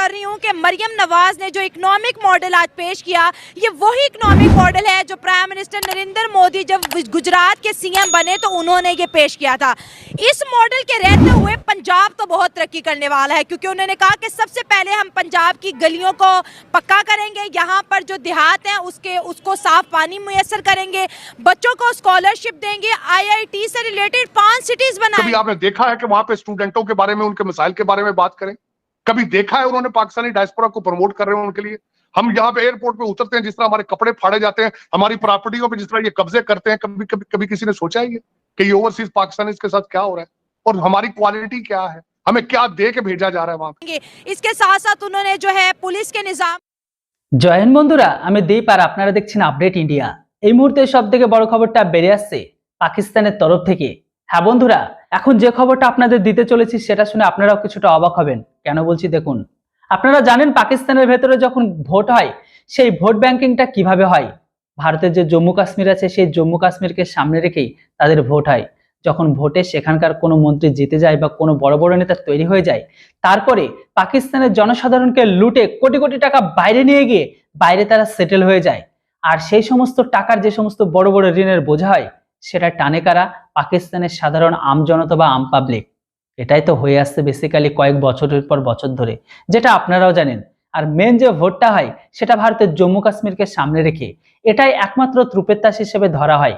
कर रही हूँ कि मरियम नवाज़ ने जो इकोनॉमिक मॉडल आज पेश किया ये वही इकोनॉमिक मॉडल है जो प्राइम मिनिस्टर नरेंद्र मोदी जब गुजरात के सीएम बने तो उन्होंने ये पेश किया था। इस मॉडल के रहते हुए पंजाब तो बहुत तरक्की करने वाला है क्योंकि उन्होंने कहा कि सबसे पहले हम पंजाब की गलियों को पक्का करेंगे यहाँ पर जो देहात हैं उसके उसको साफ़ पानी मुयसर करेंगे बच्चों को स्कॉलरशिप देंगे आईआईटी से रिलेटेड पाँच सिटीज़ कभी बनाएँगे। आपने देखा है कि वहाँ पे स्टूडेंटों के बारे में उनके मिसाइल के बारे में बात करें? कभी देखा है उन्होंने पाकिस्तानी डायस्पोरा को प्रमोट कर रहे हैं उनके लिए हम यहाँ पे एयरपोर्ट पे उतरते हैं जिस तरह हमारे कपड़े फाड़े जाते हैं हमारी प्रॉपर्टियों पे जिस तरह ये कब्जे करते हैं कभी कभी कभी किसी ने सोचा ही है कि ये ओवरसीज पाकिस्तानी के साथ क्या हो रहा है और हमारी क्वालिटी क्या है हमें क्या दे के भेजा जा रहा है वहां पे इसके साथ साथ उन्होंने जो है पुलिस के निजाम জয় হিন্দ বন্ধুরা আমি দীপ আর আপনারা দেখছেন আপডেট ইন্ডিয়া এই মুহূর্তে সব থেকে বড় খবরটা বেরিয়ে আসছে পাকিস্তানের তরফ থেকে হ্যাঁ বন্ধুরা এখন যে খবরটা আপনাদের দিতে চলেছি সেটা শুনে আপনারাও কিছুটা অবাক হবেন। কেন বলছি দেখুন, আপনারা জানেন পাকিস্তানের ভেতরে যখন ভোট হয়, সেই ভোট ব্যাংকিংটা কীভাবে হয়? ভারতের যে জম্মু কাশ্মীর আছে, সেই জম্মু কাশ্মীরকে সামনে রেখেই তাদের ভোট হয়। যখন ভোটে সেখানকার কোনো মন্ত্রী জিতে যায় বা কোনো বড় বড় নেতা তৈরি হয়ে যায়, তারপরে পাকিস্তানের জনসাধারণকে লুটে কোটি কোটি টাকা বাইরে নিয়ে গিয়ে বাইরে তারা সেটেল হয়ে যায়। আর সেই সমস্ত টাকার যে সমস্ত বড় বড় ঋণের বোঝা হয় সেটা টানে কারা? পাকিস্তানের সাধারণ আমজনতা বা আম পাবলিক এটাই তো হয়ে আসছে বেসিক্যালি কয়েক বছরের পর বছর ধরে। যেটা আপনারাও জানেন। আর মেন যে ভোটটা হয়, সেটা ভারতের জম্মু কাশ্মীরকে সামনে রেখে। এটাই একমাত্র ত্রুপের তাস হিসেবে ধরা হয়।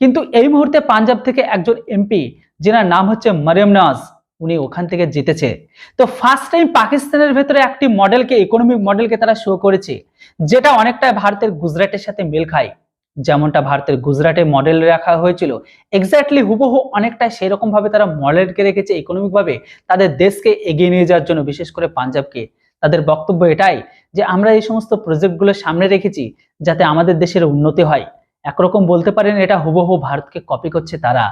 কিন্তু এই মুহূর্তে পাঞ্জাব থেকে একজন এমপি যেনার নাম হচ্ছে মরিয়ম নওয়াজ, উনি ওখান থেকে জিতেছে। তো ফার্স্ট টাইম পাকিস্তানের ভেতরে একটি মডেলকে ইকোনমিক মডেলকে তারা শো করেছে, যেটা অনেকটা ভারতের গুজরাটের সাথে মিল খায়। যেমনটা ভারতের গুজরাটে মডেল রাখা হয়েছিল এক্স্যাক্টলি হুবহু অনেকটা সেই রকম ভাবে তারা মডেলকে রেখেছে ইকোনমিক ভাবে, তাদের দেশকে এগিয়ে নিয়ে যাওয়ার জন্য, বিশেষ করে পাঞ্জাবকে। তাদের বক্তব্য এটাই যে, আমরা এই সমস্ত প্রজেক্টগুলো সামনে রেখেছি যাতে আমাদের দেশের উন্নতি হয়। একরকম বলতে পারেন, এটা হুবহু ভারতকে কপি করছে তারা।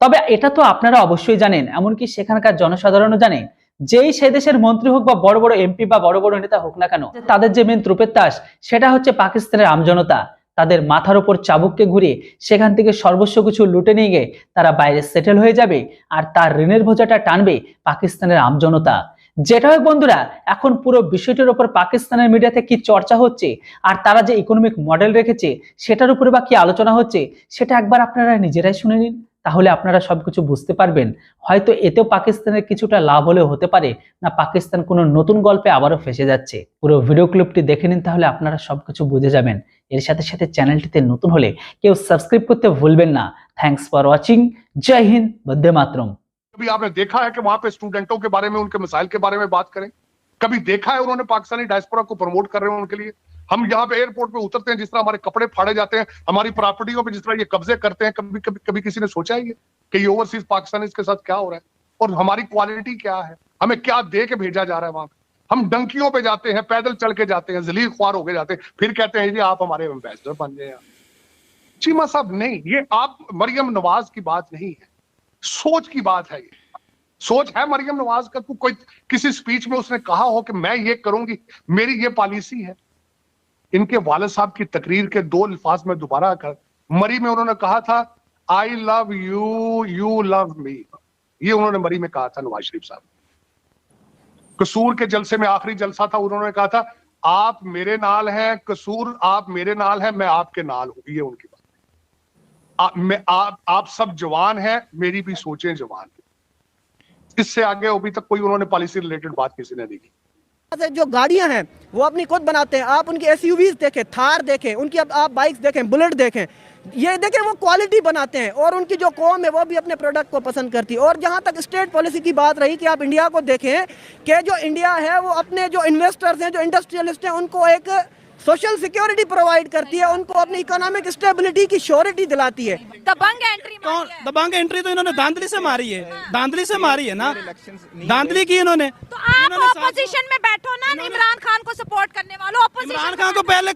তবে এটা তো আপনারা অবশ্যই জানেন, এমনকি সেখানকার জনসাধারণও জানে, যেই সে দেশের মন্ত্রী হোক বা বড় বড় এমপি বা বড় বড় নেতা হোক না কেন, তাদের যে মেন ত্রুপের তাস সেটা হচ্ছে পাকিস্তানের আমজনতা। তাদের মাথার উপর চাবুককে ঘুরিয়ে সেখান থেকে সর্বস্ব কিছু লুটে নিয়ে গিয়ে তারা বাইরে সেটেল হয়ে যাবে আর তার ঋণের ভোজাটা টানবে পাকিস্তানের আমজনতা যেটা হোক বন্ধুরা, এখন পুরো বিষয়টির উপর পাকিস্তানের মিডিয়াতে কি চর্চা হচ্ছে আর তারা যে ইকোনমিক মডেল রেখেছে সেটার উপরে বা কি আলোচনা হচ্ছে, সেটা একবার আপনারা নিজেরাই শুনে নিন। তাহলে আপনারা সবকিছু বুঝতে পারবেন হয়তো এতেও পাকিস্তানের কিছুটা লাভ হলেও হতে পারে না পাকিস্তান কোনো নতুন গল্পে আবারও ফেসে যাচ্ছে পুরো ভিডিও ক্লিপটি দেখে নিন তাহলে আপনারা সবকিছু বুঝে যাবেন এর সাথে সাথে চ্যানেলটিতে নতুন হলে কেউ সাবস্ক্রাইব করতে ভুলবেন না থ্যাঙ্কস ফর ওয়াচিং জয় হিন্দ বন্দে মাতরম कभी आपने देखा है कि वहां पे स्टूडेंटों के बारे में उनके मिसाइल के बारे में बात करें कभी देखा है उन्होंने पाकिस्तानी डायस्पोरा को प्रमोट कर रहे हैं उनके लिए हम यहाँ पे एयरपोर्ट पे उतरते हैं, जिस तरह हमारे कपड़े फाड़े जाते हैं, हमारी प्रॉपर्टियों पे जिस तरह ये कब्जे करते हैं, कभी कभी कभी किसी ने सोचा ही है कि ये ओवरसीज पाकिस्तानी के साथ क्या हो रहा है? और हमारी क्वालिटी क्या है? हमें क्या दे के भेजा जा रहा है वहाँ हम डंकियों पे जाते हैं, पैदल चल के जाते हैं, जलील ख्वार होके जाते हैं, फिर कहते हैं जी आप हमारे एम्बेसडर बन गए चीमा साहब, नहीं, ये आप मरियम नवाज़ की बात नहीं है। सोच की बात है ये। सोच है मरियम नवाज़ को कोई, किसी स्पीच में उसने कहा हो कि मैं ये करूँगी, मेरी ये पॉलिसी है। इनके वालद साहब की तकरीर के दो अल्फाज में दोबारा कर, मरी में उन्होंने कहा था I love you you love me ये उन्होंने मरी में कहा था नवाज़ शरीफ साहब। कसूर के जलसे में आखिरी जलसा था, उन्होंने कहा था, आप मेरे नाल हैं, कसूर आप मेरे नाल हैं, मैं आपके नाल हूँ। ये उनकी बात। आप मैं, आप आप सब जवान हैं, मेरी भी सोचें जवान। इससे आगे अभी तक कोई उन्होंने पॉलिसी रिलेटेड बात किसी ने नहीं की। जो गाड़ियाँ हैं, वो अपनी खुद बनाते हैं। आप उनकी एस देखें, थार देखें, उनकी अब आप बाइक्स देखें बुलेट देखें। ये देखें, वो क्वालिटी बनाते हैं और उनकी जो कौम है, वो भी अपने प्रोडक्ट को पसंद करती है। और जहाँ तक स्टेट पॉलिसी की बात रही कि आप इंडिया को देखें, कि जो इंडिया है, वो अपने जो इन्वेस्टर्स हैं, जो इंडस्ट्रियलिस्ट हैं, उनको एक सोशल सिक्योरिटी प्रोवाइड करती है उनको अपनी इकोनॉमिक स्टेबिलिटी की श्योरिटी दिलाती है। दबंग एंट्री कौन दबंग एंट्री तो इन्होंने धांधली से मारी है। धांधली से मारी है ना? धांधली की इन्होंने। तो आप ऑपोजिशन में बैठो ना इमरान खान को सपोर्ट करने वालों इमरान खान को पहले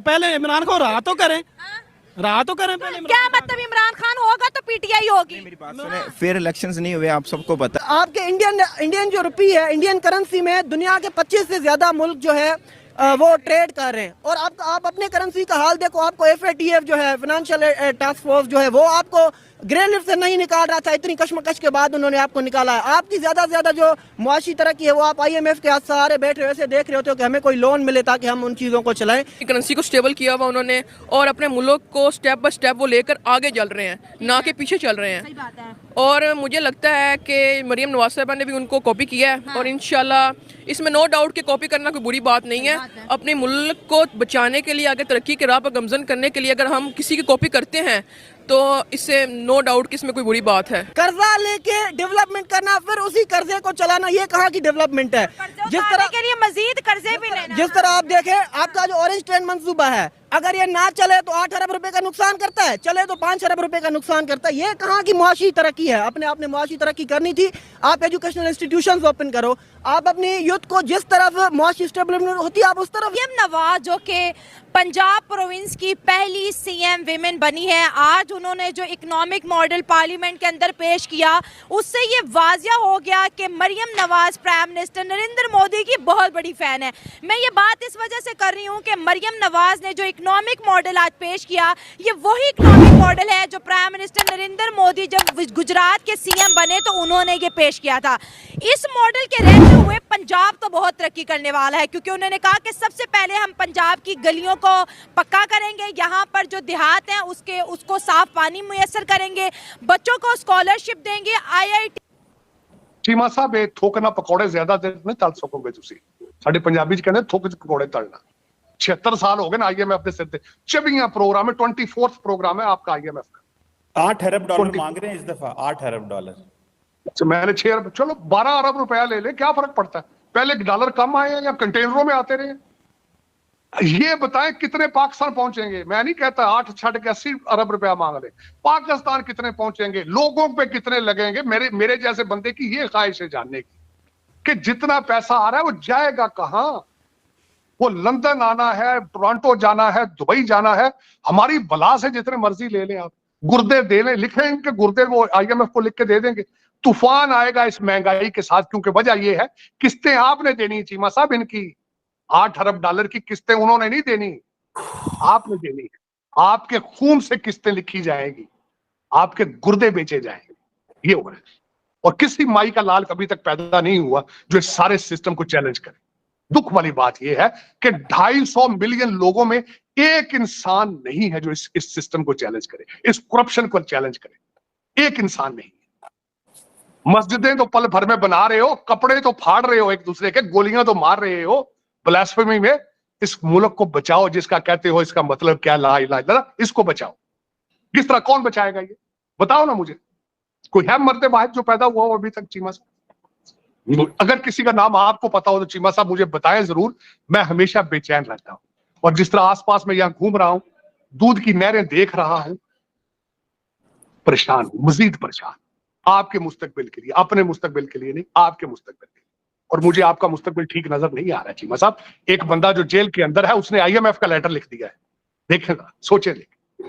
पहले इमरान को रहा तो करें। रहा तो करें पहले क्या मतलब इमरान खान होगा तो पीटीआई होगी। मेरी बात सुने। फेयर इलेक्शंस नहीं हुए आप सबको पता आपके इंडियन इंडियन जो रुपी है इंडियन करेंसी में दुनिया के 25 से ज़्यादा मुल्क जो है वो ट्रेड कर रहे हैं। और आप आप अपने करेंसी का हाल देखो, आपको एफ़ जो है फाइनेंशियल टास्क फोर्स जो है, वो आपको ग्रे लिस्ट से नहीं निकाल रहा था इतनी कश्मकश के बाद उन्होंने आपको निकाला है। आपकी ज़्यादा से ज़्यादा जो मुआशी तरक्की है वो आप आईएमएफ के हाथ सहारे बैठे हो ऐसे देख रहे होते हो कि हमें कोई लोन मिले ताकि हम उन चीज़ों को चलाएँ। करेंसी को स्टेबल किया हुआ उन्होंने और अपने मुल्क को स्टेप बाय स्टेप वो लेकर आगे चल रहे हैं ना कि पीछे चल रहे हैं। और मुझे लगता है कि मरियम नवाज़ साहबा ने भी उनको कॉपी किया है और इनशाला इसमें नो डाउट कि कॉपी करना कोई बुरी बात नहीं है। अपने मुल्क को बचाने के लिए आगे तरक्की के राह पर गमजन करने के लिए अगर हम किसी की कॉपी करते हैं तो इससे नो डाउट कि इसमें कोई बुरी बात है। कर्जा लेके डेवलपमेंट करना फिर उसी कर्जे को चलाना ये कहा की डेवलपमेंट है। जिस तरह के लिए मजीद कर्जे भी लेना जिस तरह आप देखें आपका जो ऑरेंज ट्रेन मनसूबा है अगर ये ना चले तो आठ अरब रुपए का नुकसान करता है, चले तो पाँच अरब रुपए का नुकसान करता है। ये कहाँ की मुआशी तरक्की है? अपने आपने मुआशी तरक्की करनी थी। आप एजुकेशनल इंस्टीट्यूशन ओपन करो। आप अपनी यूथ को जिस तरफ़ मुआशी स्टेबलिटी होती है, आप उस तरफ़। नवाज़, जो कि पंजाब प्रोविंस की पहली सीएम विमेन बनी है, आज उन्होंने जो इकोनॉमिक मॉडल पार्लियामेंट के अंदर पेश किया, उससे ये वाजिया हो गया कि मरियम नवाज़ प्राइम मिनिस्टर नरेंद्र मोदी की बहुत बड़ी फ़ैन है। मैं ये बात इस वजह से कर रही हूँ कि मरियम नवाज़ ने जो इकोनॉमिक मॉडल आज पेश किया ये वही इकोनॉमिक मॉडल है जो प्राइम मिनिस्टर नरेंद्र मोदी जब गुजरात के सीएम बने तो उन्होंने ये पेश किया था इस मॉडल के रहते हुए पंजाब तो बहुत तरक्की करने वाला है क्योंकि उन्होंने कहा कि सबसे पहले हम पंजाब की गलियों को पक्का करेंगे यहाँ पर जो देहात हैं उसके उसको साफ पानी मुयसर करेंगे बच्चों को स्कॉलरशिप देंगे आईआईटी ਚੀਮਾ ਸਾਹਿਬ ਇਹ ਥੁੱਕ ਨਾ ਪਕੌੜੇ ਜ਼ਿਆਦਾ ਦੇਰ ਨਹੀਂ ਤਲ ਸਕੋਗੇ ਤੁਸੀਂ ਸਾਡੇ ਪੰਜਾਬੀ ਚ ਕਹਿੰਦੇ ਥੁੱਕ ਚ ਪਕੌੜੇ ਤਲਣਾ छिहत्तर साल हो गए ना आईएमएफ के सिर चबिया प्रोग्राम है ट्वेंटी फोर्थ प्रोग्राम है आपका आईएमएफ का। आठ अरब डॉलर मांग रहे हैं इस दफ़ा आठ अरब डॉलर। अच्छा मैंने छह अरब चलो बारह अरब रुपया ले ले क्या फ़र्क पड़ता है? पहले डॉलर कम आए हैं या कंटेनरों में आते रहे ये बताएँ कितने पाकिस्तान पहुँचेंगे? मैं नहीं कहता आठ छठ के अस्सी अरब रुपया मांग ले। पाकिस्तान कितने पहुँचेंगे? लोगों पे कितने लगेंगे? मेरे मेरे जैसे बंदे की ये ख्वाहिश है जानने की कि जितना पैसा आ रहा है वो जाएगा कहाँ? वो लंदन आना है, टोरंटो जाना है, दुबई जाना है, हमारी बला से जितने मर्ज़ी ले लें आप। गुर्दे दे लें, लिखें इनके गुर्दे वो आईएमएफ को लिख के दे देंगे। तूफ़ान आएगा इस महँगाई के साथ, क्योंकि वजह ये है, किस्तें आपने देनी चीमा साहब इनकी। आठ अरब डॉलर की किस्तें उन्होंने नहीं देनी। आपने देनी आपके खून से किस्तें लिखी जाएगी। आपके गुर्दे बेचे जाएँगे। ये हो रहा है। और किसी माई का लाल कभी तक पैदा नहीं हुआ, जो इस सारे सिस्टम को चैलेंज करे। दुख वाली बात यह है कि 250 मिलियन लोगों में एक इंसान नहीं है जो इस इस सिस्टम को चैलेंज करे इस करप्शन को चैलेंज करे। एक इंसान नहीं मस्जिदें तो पल भर में बना रहे हो कपड़े तो फाड़ रहे हो एक दूसरे के गोलियाँ तो मार रहे हो। ब्लास्फेमी में इस मुल्क को बचाओ जिसका कहते हो इसका मतलब क्या ला इला इला, इसको बचाओ। किस तरह कौन बचाएगा ये? बताओ ना मुझे। कोई है मरते वाहिद जो पैदा हुआ हो अभी तक चीमा साहब अगर किसी का नाम आपको पता हो तो चीमा साहब मुझे बताएँ ज़रूर, मैं हमेशा बेचैन रहता हूँ। और जिस तरह आसपास में यहाँ घूम रहा हूँ, दूध की नहरें देख रहा हूँ, परेशान हूँ, मजीद परेशान आपके मुस्तकबिल के लिए, अपने मुस्तकबिल के लिए नहीं, आपके मुस्तकबिल के लिए। और मुझे आपका मुस्तकबिल ठीक नज़र नहीं आ रहा चीमा साहब। एक बंदा जो जेल के अंदर है, उसने आईएमएफ का लेटर लिख दिया है। देखेगा सोचे देखें।